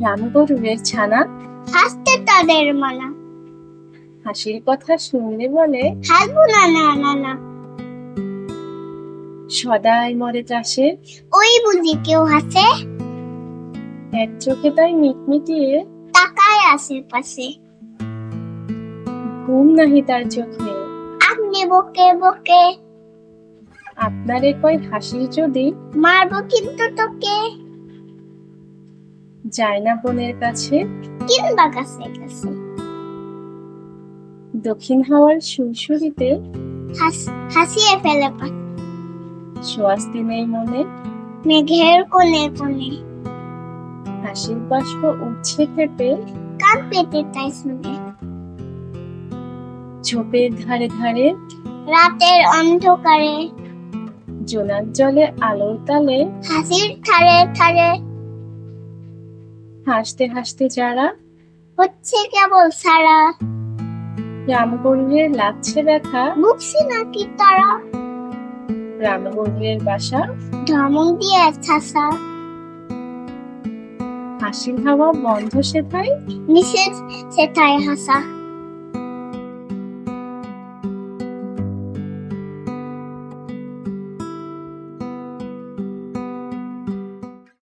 রামগরুরের ছানা? হাসতে তাদের মানা হাসির কথা শুনলে বলে হাসবো না না না না। সদাই মরে চাষের ওই বুঝি কেউ হাসে? এক চোখে তাই মিটমিটিয়ে তাকায় আশেপাশে ঘুম নাহি তার চোখে। আপনি বকে বকে। আপনারে কয় হাসি যদি? মারবো কিন্তু তোকে। যায় না বোনের কাছে? কিংবা কাছে কাছে দক্ষিণ হাওয়ার সুরসুরিতে? হাস- হাসিয়ে ফেলে পাখি সোয়াস্তি নেই মনে? মেঘের কোণে কোণে হাসির বাষ্প উঠছে খেপে? কান পেতে তাই শুনে? ঝোপের ধারে ধারে রাতের অন্ধকারে। জোনাক জলে আলোর তালে হাসির ঠারে ঠারে হাসতে হাসতে যারা হচ্ছে কেবল সারা। রামগরুরের লাগছে ব্যথা। বুঝছি নাকি তারা? রামগরুরের বাসা। ধমক দিয়ে ছাসা। হাসির হাওয়া বন্ধ সেথায়? নিষেধ সেটাই হাসা।